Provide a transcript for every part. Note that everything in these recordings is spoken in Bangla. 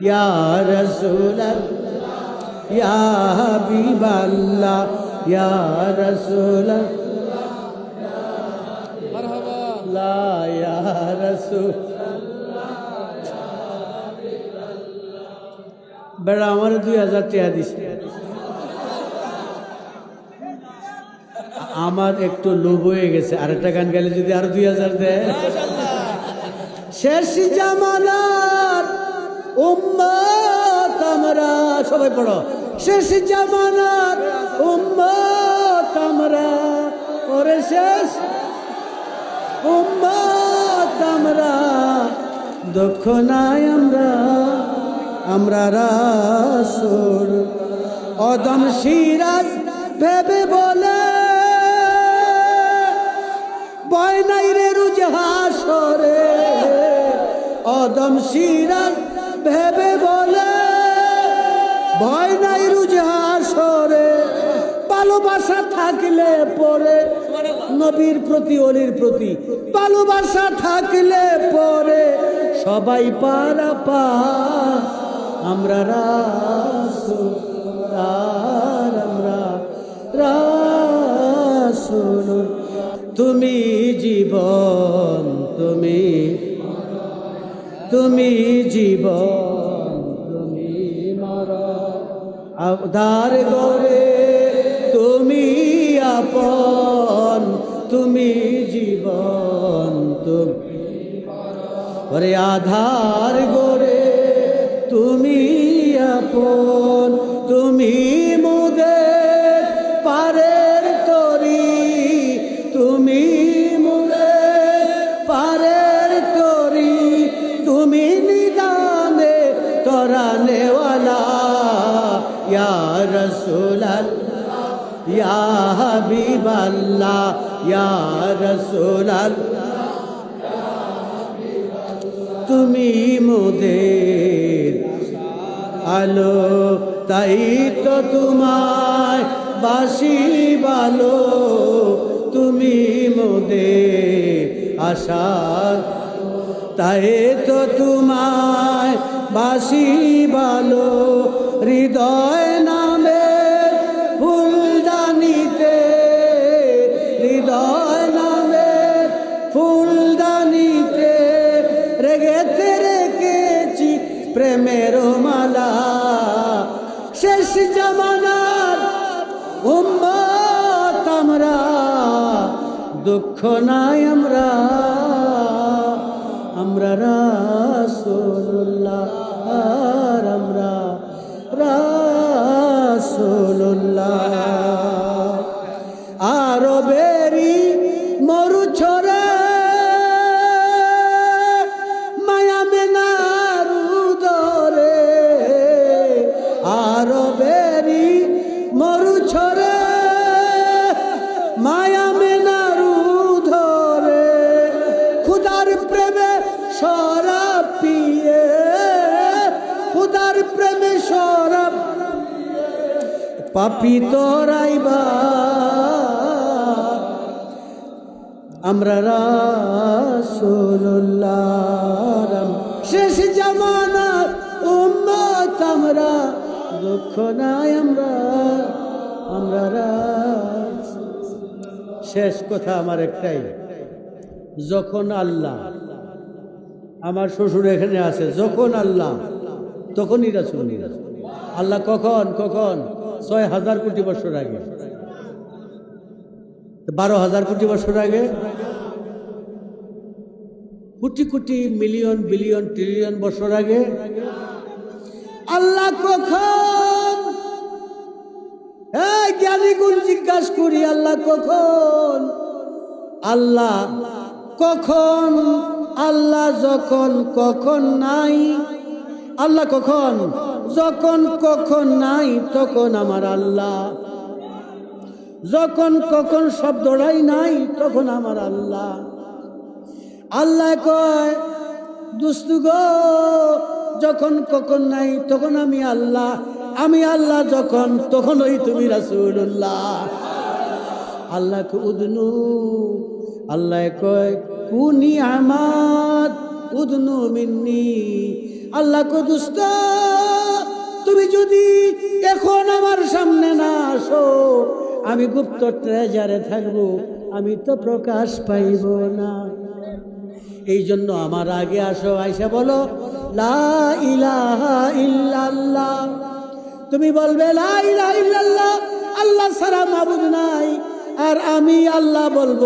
ইয়া রসুল ইয়া হাবিবাল্লাহ ইয়া রসুল লা ইয়া রসুল বেড়া আমার দুই হাজার টাকা দিছে আমার একটু লোভ হয়ে গেছে আরেকটা গান গেলে যদি আরও দুই হাজার দেয় শেষ জামানার উম্মত আমরা, সবাই পড়ো। শেষ জামানার উম্মত আমরা। ওরে শেষ। উম্মত আমরা। দুঃখ নাই আমরা আমরা রাসুল। অদম সিরাজ ভেবে বলে, ভয় নাই রে রুজহাসরে অদম সিরাজ নাই রুজহাসরে ভালোবাসা থাকলে পরে, নবীর প্রতি, অলির প্রতি। ভালোবাসা থাকলে পরে, সবাই পারা পা। আমরা রাসূল আমরা রাসূল তুমি জীবন, তুমি তুমি জীবন। আধার গরে তুমি আপন তুমি জীবন তুমি আধার হাবিবাল্লাহ ইয়া রসুলাল তুমি মোদের আলো, তাই তো তোমায় বাসি ভালো তুমি মোদের আশার তাই তো তোমায় বাসি ভালো হৃদয় দুঃখ নাই আমরা আমরা রাসূলুল্লাহ সরাব পিয়ে, খুদার প্রেমে সরাব পাপি তোরাইবা। আমরা রাসূলুল্লাহ শেষ জামানার উম্মত, আমরা দুঃখ নাই, আমরা আমরা শেষ কথা আমার একটাই, যখন আল্লাহ আমার শ্বশুর এখানে আছে, যখন আল্লাহ, তখনই রাসূল আল্লাহ কখন কখন? ছয় হাজার কোটি বছর আগে। বারো হাজার কোটি বছর আগে। Crore crore million, billion, trillion বছর আগে। আল্লাহ কখন? এই জ্ঞানীগুণ জিজ্ঞাসা করি, আল্লাহ কখন? আল্লাহ কখন? আল্লাহ যখন কখন নাই, আল্লাহ কখন? যখন কখন নাই, তখন আমার আল্লাহ। যখন কখন শব্দটাই নাই, তখন আমার আল্লাহ। আল্লাহ কয় দুস্তু গো, যখন কখন নাই, তখন আমি আল্লাহ। আমি আল্লাহ যখন, তখনই তুমি রাসূলুল্লাহ। আল্লাহকে উদনু। আল্লাহ কয় কুনি আমাদ উদনু মিন্নি। আল্লাহ কো দুস্ত, তুমি যদি এখন আমার সামনে না আসো, আমি গুপ্ত ট্রেজারে থাকব, আমি তো প্রকাশ পাইব না। এই জন্য আমার আগে আসো, আইসা বলো, লা ইলাহা তুমি বলবে, লা ইলাহা আল্লাহ ছাড়া মাবুদ নাই। আর আমি আল্লাহ বলব,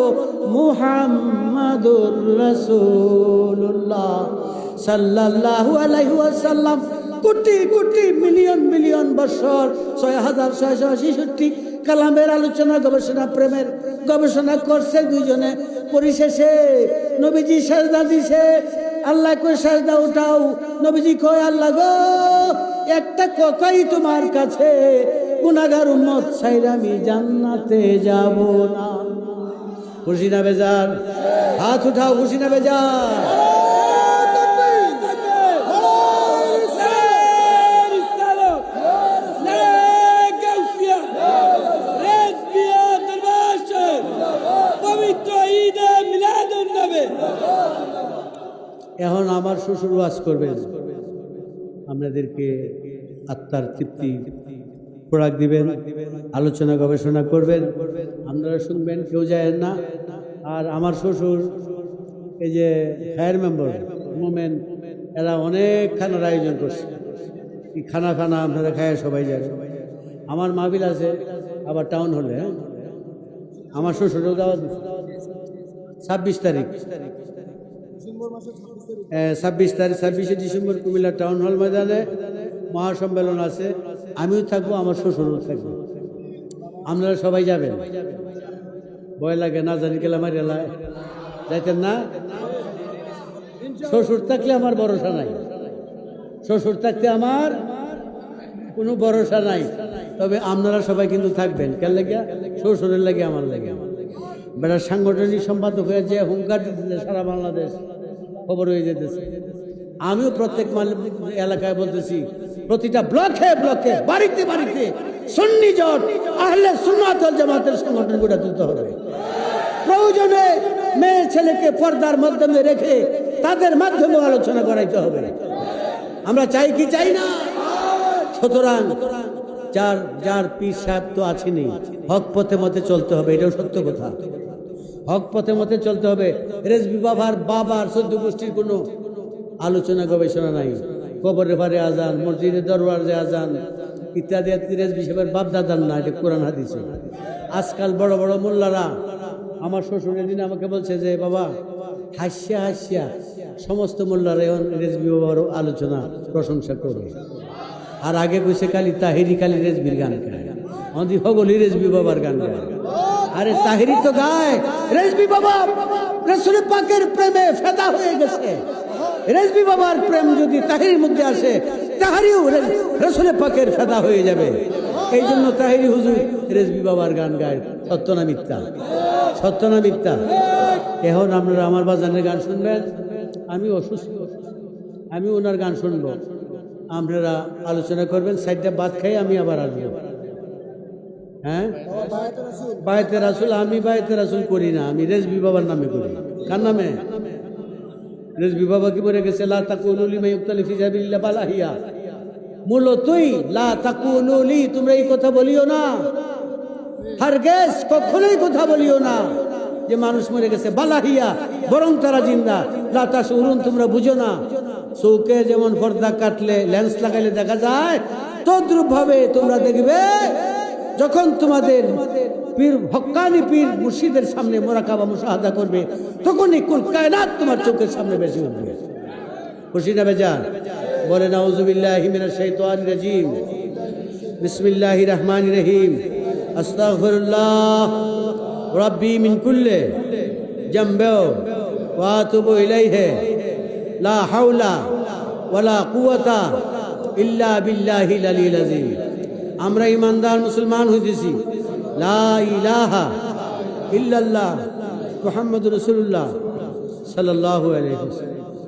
মুহাম্মাদুর রাসূলুল্লাহ সাল্লাল্লাহু আলাইহি ওয়াসাল্লাম, কোটি কোটি মিলিয়ন মিলিয়ন বছর, ছয় হাজার ছয়শো ছেষট্টি কালামের আলোচনা, গবেষণা, প্রেমের গবেষণা করছে দুইজনে। পরিশেষে নবীজি সাজদা দিছে, আল্লাহ কই সাজদা উঠাও। নবীজি কয়, আল্লাহ গো, একটা কথাই তোমার কাছে গুনাগার উম্মত ছাইরা আমি জান্নাতে যাব না। খুশি না বেজার, হাত উঠাও খুশি না বেজার। এখন আমার শ্বশুর ওয়াজ করবেন। আপনাদেরকে আত্মার তৃপ্তি প্রোডাক্ট দিবেন, আলোচনা, গবেষণা করবেন। আপনারা শুনবেন, কেউ যায় না। আর আমার শ্বশুর, এই যে ফায়ার মেম্বার, মোমেন, এরা অনেক খানার আয়োজন করছে। খানা খানা আপনারা খায় সবাই যায় সবাই আমার মাহবিল আছে, আবার টাউন হলে হ্যাঁ? আমার শ্বশুরও দাওয়া ছাব্বিশ তারিখ। ছাব্বিশ তারিখ, ছাব্বিশে ডিসেম্বর কুমিল্লা টাউন হল ময়দানে মহাসম্মেলন আছে, আমিও থাকব, আমার শ্বশুরও থাকব। আপনারা সবাই যাবেন। ভয় লাগে না, জানি গেলে আমার এলাকায় যাইতেন না? শ্বশুর থাকলে আমার ভরসা নাই। শ্বশুর থাকতে আমার কোনো ভরসা নাই। তবে আপনারা সবাই কিন্তু থাকবেন। কেন লাগে শ্বশুরের লাগে আমার লাগে বেড়া সাংগঠনিক সম্পাদক হয়ে যে হুঙ্কার দিতেছে সারা বাংলাদেশ, খবর হয়ে যেতেছে। আমিও প্রত্যেক এলাকায় বলতেছি প্রতিটা ব্লকে ব্লকে, বাড়িতে বাড়িতে সন্নি জট আহলে সুন্নাতল জামাতের সংগঠন গড়ে তুলতে হবে। প্রয়োজনে মেয়ে ছেলেকে পর্দার মাধ্যমে রেখে তাদের মাধ্যমে আলোচনা করাইতে হবে। আমরা চাই কি চাই না? সুতরাং যার যার পীর সাহেব তো আছেনি হক পথে মতে চলতে হবে, এটাও সত্য কথা। হক পথে মতে চলতে হবে। রেজবি বাবার বাবার সদ্য গোষ্ঠীর কোনো আলোচনা গবেষণা নাই। কবরের পারে আজান মসজিদে দরবার আজান, ইত্যাদি রেজবি সাহেবের বাপ দাদার না, এটা কোরআন হাদিসে। আজকাল বড় বড় মোল্লারা, আমার শ্বশুর দিন আমাকে বলছে যে, বাবা, হাসিয়া হাসিয়া, সমস্ত মোল্লারা এখন রেজবি বাবার আলোচনা, প্রশংসা করবে। আর আগে কইছে, কালি তাহিরি খালি রেজবির গান গায়। আমাদের হগলি রেজবি বাবার গান গায়। আরে তাহিরি তো গায়। রেজবি বাবা রসুল পাকের প্রেমে ফেদা হয়ে গেছে। রেজবি বাবার প্রেম যদি তাহিরির মধ্যে আসে, তাহারিও রসুল পাকের ফেদা হয়ে যাবে। এই জন্য তাহিরি হুজুর রেজবি বাবার গান গায় সত্য না মিথ্যা। সত্য মিথ্যা। এখন আপনারা আমার বাজানের গান শুনবেন? আমি অসুস্থ। আমি ওনার গান শুনব। আপনারা আলোচনা করবেন, সাইডটা বাদ খাই, আমি আবার আসব। হ্যাঁ? বায়তে রাসুল, আমি বায়তে রাসুল করি না, আমি রেজবি বাবার নামে করি। কার নামে? রেজবি বাবা কি বলে গেছে, লা তাকুনুলি মা ইউক্তালি ফি সাবিলিল্লাহ বালাহিয়া মূলতই, লা তাকুনুলি তোমরা এই কথা বলিও না। হারগেজ কখনোই কথা বলিও না যে মানুষ মরে গেছে বালাহিয়া বরং তারা জিন্দা। লাতা শুরুন তোমরা বুঝো না। চৌকে যেমন পর্দা কাটলে, লেন্স লাগাইলে দেখা যায় তদ্রুপ ভাবে তোমরা দেখবে, যখন তোমাদের পীর হক্কানি পীর মুর্শিদের সামনে মোরাকাবা মুশাহাদা করবে, তখনই কুল কায়নাত তোমার চোখের সামনে বেশি উঠবে। খুশি না বেজান বলে নাউজুবিল্লাহি বিসমিল্লাহির রহমানির রহিম। আস্তাগফিরুল্লাহ। রাব্বি মিন কুল্লি ওয়া ইলাইহি। লা হাওলা ওয়ালা কুওয়াতা ইল্লা বিল্লাহিল আলিয়্যিল আযীম। আমরা ইমানদার মুসলমান হইতেছি। সাল্লাল্লাহু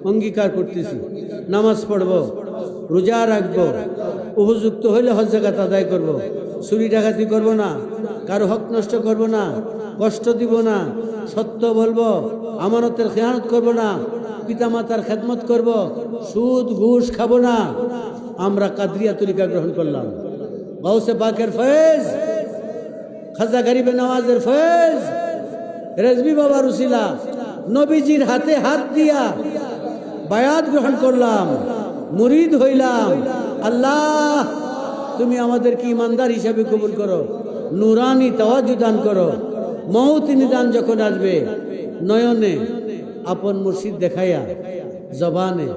অঙ্গীকার করতেছি, নামাজ পড়ব, রোজা রাখব উপযুক্ত হইলে হজ জাকাত আদায় করব, চুরি ডাকাতি করব না, কারও হক নষ্ট করব না, কষ্ট দিব না, সত্য বলব, আমানতের খেয়ানত করব না পিতা মাতার খেদমত করব, সুদ, ঘুষ খাব না, আমরা কাদরিয়া তরিকা গ্রহণ করলাম। বাউসে পাকের ফয়েজ খাজা গরিবে নওয়াজের ফয়েজ। রেজবি বাবা রুসিলা নবীজির হাতে হাত দিয়া বায়াত গ্রহণ করলাম, মুরিদ হইলাম। আল্লাহ, তুমি আমাদেরকে ইমানদার হিসাবে কবুল করো, নুরানি তাওয়াজু দান করো। মৌতি নিদান যখন আসবে, নয়নে আপন মুর্শিদ দেখাইয়া জবানে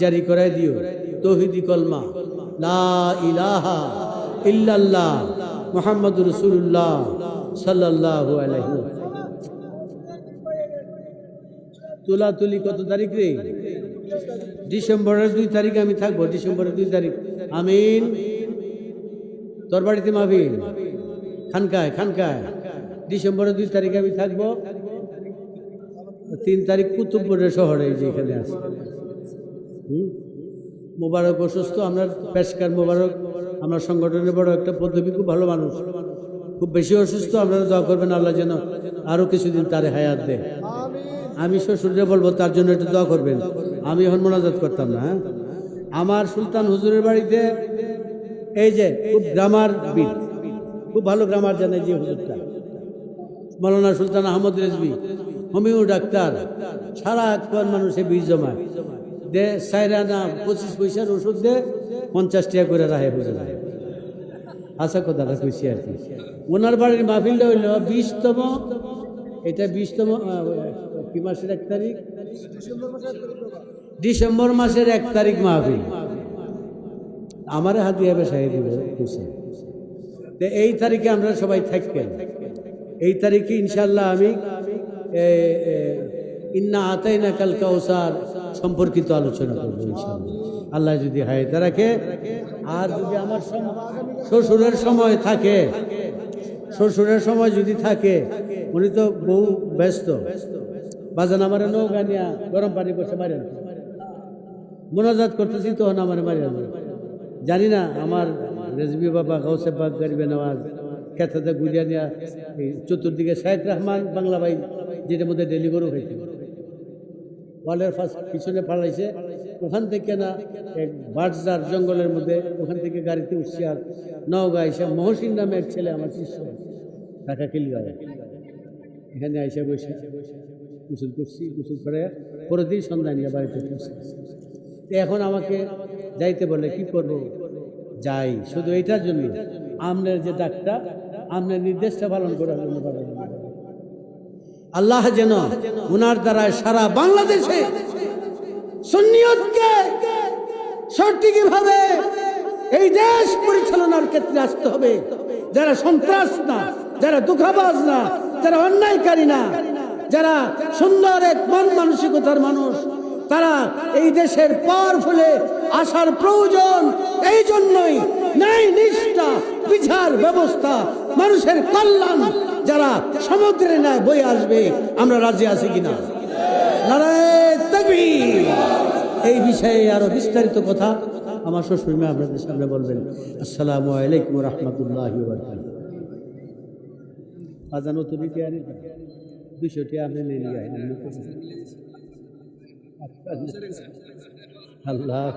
জারি করাই দিও। তৌহিদি কলমা। লা ইলাহা ইল্লাল্লাহ। মোহাম্মদ রসুল্লাহ সাল্লাল্লাহু আলাইহি তুলা তুলি কত তারিখ রে? ডিসেম্বরের দুই তারিখ আমি থাকব, ডিসেম্বরের দুই তারিখ। আমিন। তোর বাড়িতে মাবিন খানকায় খানকায়। ডিসেম্বরের দুই তারিখ আমি থাকব। তিন তারিখ কুতুবপুরের শহরে এই যে এখানে আছে। মোবারক অসুস্থ, আমরা পেশকার মোবারক আমরা সংগঠনের বড় একটা পদ্ধতি খুব ভালো মানুষ। খুব বেশি অসুস্থ, আপনারা দোয়া করবেন আল্লাহ যেন আরও কিছুদিন তারে হায়াত দেয়। আমি শ্বশুরে বলব, তার জন্য একটু দোয়া করবেন। আমি এখন মোনাজাত করতাম না হ্যাঁ? আমার সুলতান হুজুরের বাড়িতে এই যে খুব গ্রামার বিদ, খুব ভালো গ্রামার জানে যে হুজুরটা। মৌলানা সুলতান আহমদ রেজবি হোমিও ডাক্তার, সারা একবার মানুষে বীজ জমায় দে সাইরা না পঁচিশ পয়সার ওষুধ দে পঞ্চাশ টাকা করে রাহে হুজুর আশা কথাটা কইছি আর কি। ওনার বাড়ির মাহফিলটা হইল বিশতম, এটা বিশতম কি মাসের এক তারিখ? ডিসেম্বর মাসের এক তারিখ মাহফিল। আমার হাতে হবে সাহেব এই তারিখে আমরা সবাই থাকবেন। এই তারিখে ইনশাল্লাহ আমি ইন্না আতাই না কাল কাউসার সম্পর্কিত আলোচনা করব ইনশাল্লাহ আল্লাহ যদি হায়াতে রাখে, আর যদি আমার শ্বশুরের সময় থাকে, শ্বশুরের সময় যদি থাকে, উনি তো বহু ব্যস্ত। বাজান আমার নৌকা নিয়া গরম পানি করছে মারেন। মোনাজাত করতেছি, তখন আমার মারিয়া জানি না, আমার রেজবি বাবা গৌসে পাক, গরিবে নওয়াজ খেতাতে গুলিয়া নিয়া চতুর্দিকে শাহেদ রহমান, বাংলা ভাই, যেটার মধ্যে ডেলি গরু হয়েছে। ওয়ালের ফার্স্ট পিছনে পালাইছে ওখান থেকে না এক বাটজার জঙ্গলের মধ্যে ওখান থেকে গাড়িতে উঠছি আর নওগাঁ এসে মহসিন নামে এক ছেলে আমার শিষ্য, ঢাকা কিলগাঁও এখানে আইসা বসে গোসল করছি, গোসল করে পরের দিন সন্ধ্যা নিয়ে বাড়িতে পৌঁছে এখন আমাকে যাইতে বলে কি করব? যাই, শুধু এইটার জন্য, আমনের যে ডাক্তার আমনের নির্দেশটা পালন করার জন্য আল্লাহ যেন ওনার দ্বারা সারা বাংলাদেশে সুন্নিয়তকে সঠিকভাবে এই দেশ পরিচালনার ক্ষেত্রে আসতে হবে। যারা সন্ত্রাস না, যারা দুঃখাবাজ না, যারা অন্যায়কারী না, যারা সুন্দর এক মন মানসিকতার মানুষ, তারা এই দেশের পার ফলে আসার প্রয়োজন। এই জন্যই ন্যায় নিষ্ঠা বিচার ব্যবস্থা, মানুষের কল্যাণ যারা সমুদ্রে ন্যায় বয়ে আসবে, আমরা রাজি আছি কিনা? নারায় তাকবীর এই বিষয়ে আরও বিস্তারিত কথা আমার শ্বশুর মেয়ে আপনাদের সামনে বলবেন। আসসালামু আলাইকুম রহমতুল্লাহ আইন আল্লাহ।